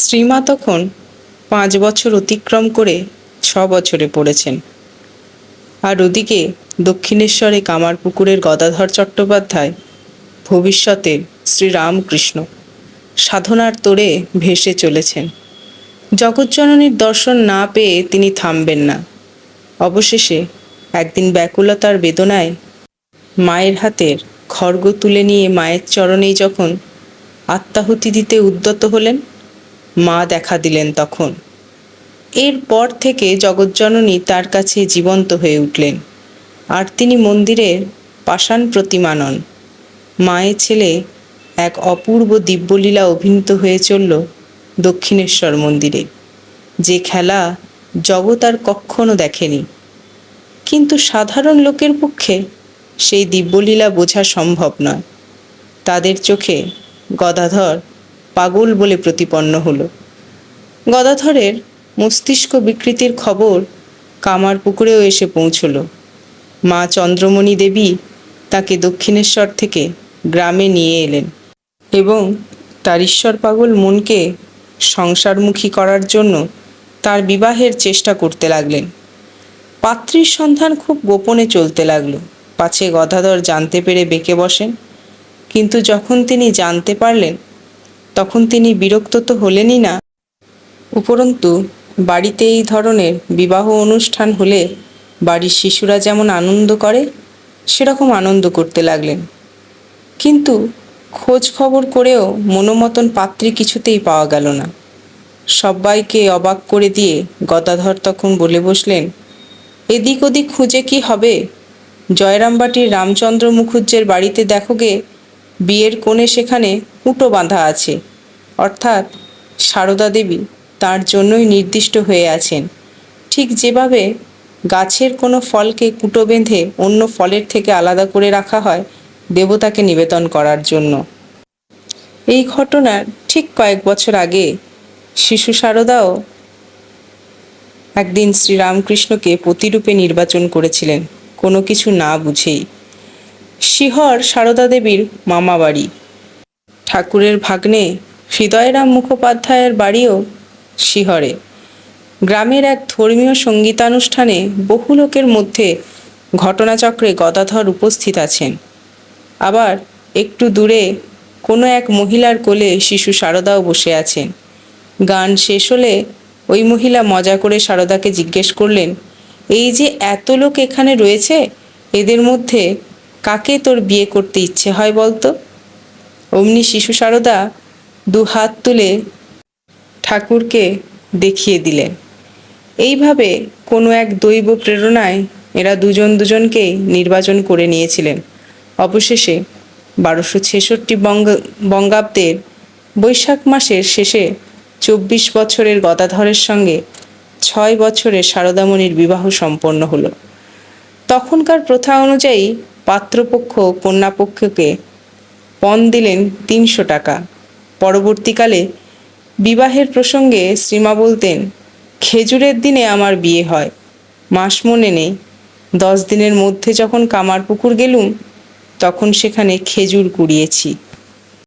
শ্রীমা তখন পাঁচ বছর অতিক্রম করে ছ বছরে পড়েছেন। আর ওদিকে দক্ষিণেশ্বরে কামারপুকুরের গদাধর চট্টোপাধ্যায় ভবিষ্যতের শ্রীরামকৃষ্ণ সাধনার তোড়ে ভেসে চলেছেন। জগজ্জননীর দর্শন না পেয়ে তিনি থামবেন না। অবশেষে একদিন ব্যাকুলতার বেদনায় মায়ের হাতের খড়গ তুলে নিয়ে মায়ের চরণেই যখন আত্মাহুতি দিতে উদ্যত হলেন মা দেখা দিলেন তখন। এরপর থেকে জগজ্জননী তার কাছে জীবন্ত হয়ে উঠলেন আর তিনি মন্দিরের পাষাণ প্রতিমা নন। মায়ের ছেলে এক অপূর্ব দিব্যলীলা অভিনীত হয়ে চলল দক্ষিণেশ্বর মন্দিরে, যে খেলা জগৎ আর কখনো দেখেনি। কিন্তু সাধারণ লোকের পক্ষে সেই দিব্যলীলা বোঝা সম্ভব নয়। তাদের চোখে গদাধর পাগল বলে প্রতিপন্ন হলো। গদাধরের মস্তিষ্ক বিকৃতির খবর কামার পুকুরেও এসে পৌঁছল। মা চন্দ্রমণি দেবী তাকে দক্ষিণেশ্বর থেকে গ্রামে নিয়ে এলেন এবং তার ঈশ্বর পাগল মনকে সংসারমুখী করার জন্য তার বিবাহের চেষ্টা করতে লাগলেন। পাত্রীর সন্ধান খুব গোপনে চলতে লাগল। পাছে গদাধর জানতে পেরে বেঁকে বসেন, কিন্তু যখন তিনি জানতে পারলেন তখন তিনি বিরক্ত তো হলেনই না। উপরন্তু, বাড়িতে এই ধরনের বিবাহ অনুষ্ঠান হলে বাড়ির শিশুরা যেমন আনন্দ করে, সেরকম আনন্দ করতে লাগলেন। কিন্তু খোঁজ খবর করেও মনোমতন পাত্রী কিছুতেই পাওয়া গেল না। সবাইকে অবাক করে দিয়ে গদাধর তখন বলে বসলেন, এদিক ওদিক খুঁজে কি হবে? জয়রামবাটির রামচন্দ্র মুখুজ্জের বাড়িতে দেখো গে, বিয়ের কোণে সেখানে কুটো বাঁধা আছে। অর্থাৎ সারদা দেবী তার জন্যই নির্দিষ্ট হয়ে আছেন। ঠিক যেভাবে গাছের কোনো ফলকে কুটো বেঁধে অন্য ফলের থেকে আলাদা করে রাখা হয় দেবতাকে নিবেদন করার জন্য। এই ঘটনার ঠিক কয়েক বছর আগে শিশু সারদাও একদিন শ্রীরামকৃষ্ণকে প্রতিরূপে নির্বাচন করেছিলেন। কোনো কিছু না বুঝেই। শিহর সারদা দেবীর মামা বাড়ি ঠাকুরের ভাগ্নে হৃদয়রাম মুখোপাধ্যায়ের বাড়িও শিহরে। গ্রামের এক ধর্মীয় সঙ্গীতানুষ্ঠানে বহু লোকের মধ্যে ঘটনাচক্রে গদাধর উপস্থিত আছেন। আবার একটু দূরে কোনো এক মহিলার কোলে শিশু সারদাও বসে আছেন। গান শেষ হলে ওই মহিলা মজা করে সারদাকে জিজ্ঞেস করলেন, এই যে এত লোক এখানে রয়েছে, এদের মধ্যে কাকে তোর বিয়ে করতে ইচ্ছে হয় বলতো? অমনি শিশু সারদা দু হাত তুলে ঠাকুরকে দেখিয়ে দিলেন। এইভাবে কোনো এক দৈব প্রেরণায় এরা দুজন দুজনকেই নির্বাচন করে নিয়েছিলেন। অবশেষে বারোশো ছেষট্টি বঙ্গ, বঙ্গাব্দের বৈশাখ মাসের শেষে চব্বিশ বছরের গদাধরের সঙ্গে ছয় বছরে শারদামণির বিবাহ সম্পন্ন হলো। তখনকার প্রথা অনুযায়ী পাত্রপক্ষ কন্যাপক্ষকে পণ দিলেন তিনশো টাকা। পরবর্তীকালে বিবাহের প্রসঙ্গে শ্রীমা বলতেন, খেজুরের দিনে আমার বিয়ে হয়, মাস মনে নেই। দশ দিনের মধ্যে যখন কামারপুকুর গেলুম, তখন সেখানে খেজুর কুড়িয়েছি।